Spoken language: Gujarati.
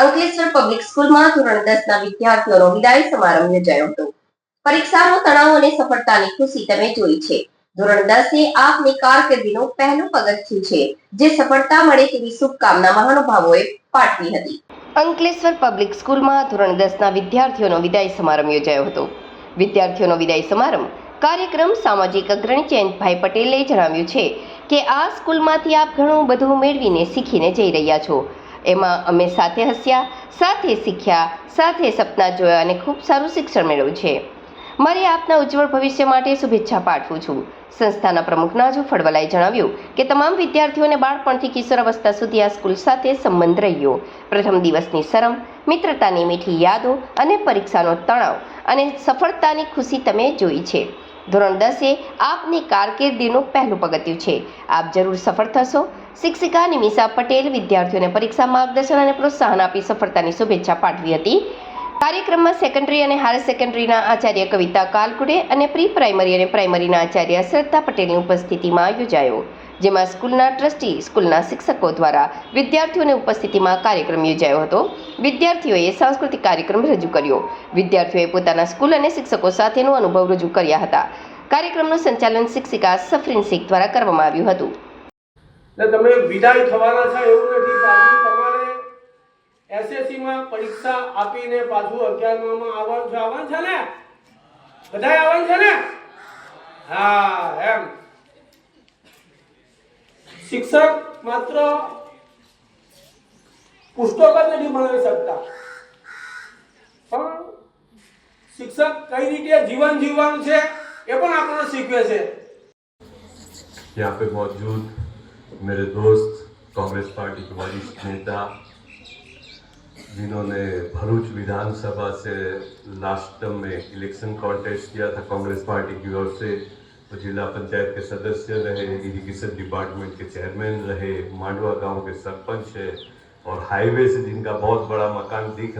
અંકલેશ્વર પબ્લિક સ્કૂલમાં ધોરણ દસ ના વિદ્યાર્થીઓનો વિદાય સમારંભ યોજાયો હતો. પરીક્ષાનો તણાવ અને સફળતાની ખુશી તમે જોઈ છે. ધોરણ દસ એ આપની કારકિર્દીનો પહેલું પગથિયું છે, જે સફળતા મળે તેવી શુભકામના મહાનુભાવોએ પાઠવી હતી. અંકલેશ્વર પબ્લિક સ્કૂલમાં ધોરણ દસના વિદ્યાર્થીઓનો વિદાય સમારંભ યોજાયો હતો. વિદ્યાર્થીઓનો વિદાય સમારંભ કાર્યક્રમ સામાજિક અગ્રણી જયંતભાઈ પટેલે જણાવ્યું છે કે, આ સ્કૂલમાંથી આપ ઘણું બધું મેળવીને શીખીને જઈ રહ્યા છો. એમાં અમે સાથે હસ્યા, સાથે શીખ્યા, સાથે સપના જોયા અને ખૂબ સારું શિક્ષણ મેળવ્યું છે. મારી આપના ઉજ્જવળ ભવિષ્ય માટે શુભેચ્છા પાઠવું છું. સંસ્થાના પ્રમુખ નાજુ ફળવલાએ જણાવ્યું કે તમામ વિદ્યાર્થીઓને બાળપણથી કિશોરાવસ્થા સુધી આ સ્કૂલ સાથે સંબંધ રહ્યો. પ્રથમ દિવસની શરમ, મિત્રતાની મીઠી યાદો અને પરીક્ષાનો તણાવ અને સફળતાની ખુશી તમે જોઈ છે. ધોરણ દસે આપની કારકિર્દીનું પહેલું પગથિયું છે. આપ જરૂર સફળ થશો. શિક્ષિકા નિમિષા પટેલ વિદ્યાર્થીઓને પરીક્ષા માર્ગદર્શન અને પ્રોત્સાહન આપી સફળતાની શુભેચ્છા પાઠવી હતી. કાર્યક્રમમાં સેકન્ડરી અને હાયર સેકન્ડરીના આચાર્ય કવિતા કાલકુડે અને પ્રી પ્રાઇમરી અને પ્રાઇમરીના આચાર્ય શ્રદ્ધા પટેલની ઉપસ્થિતિમાં યોજાયો. જેમાં સ્કૂલના ટ્રસ્ટી, સ્કૂલના શિક્ષકો દ્વારા વિદ્યાર્થીઓની ઉપસ્થિતિમાં કાર્યક્રમ યોજાયો હતો. વિદ્યાર્થીઓએ સાંસ્કૃતિક કાર્યક્રમ રજૂ કર્યો. વિદ્યાર્થીઓએ પોતાના સ્કૂલ અને શિક્ષકો સાથેનો અનુભવ રજૂ કર્યા હતા. કાર્યક્રમનું સંચાલન શિક્ષિકા સફરીન શેખ દ્વારા કરવામાં આવ્યું હતું. તમે વિદાય થવાના છો એવું નથી, પાછું તમારે એસએસસી માં પરીક્ષા આપીને પાછું અગિયારમાં આવવાનું છે આવવાનું છે ને? બધા આવવાનું છે ને? હા, એમ. શિક્ષક માત્ર પુસ્તક જ નથી ભણાવી શકતા પણ શિક્ષક કઈ રીતે જીવન જીવવાનું છે એ પણ આપણને શીખવે છે यहाँ पे मौजूद मेरे दोस्त कांग्रेस पार्टी के वरिष्ठ नेता जिन्होंने भरूच विधानसभा से लास्ट टर्म में इलेक्शन कॉन्टेस्ट किया था कांग्रेस पार्टी की ओर से वो जिला पंचायत के सदस्य रहे इरिगेशन डिपार्टमेंट के चेयरमैन रहे मांडवा गांव के सरपंच है और हाईवे से जिनका बहुत बड़ा मकान दिख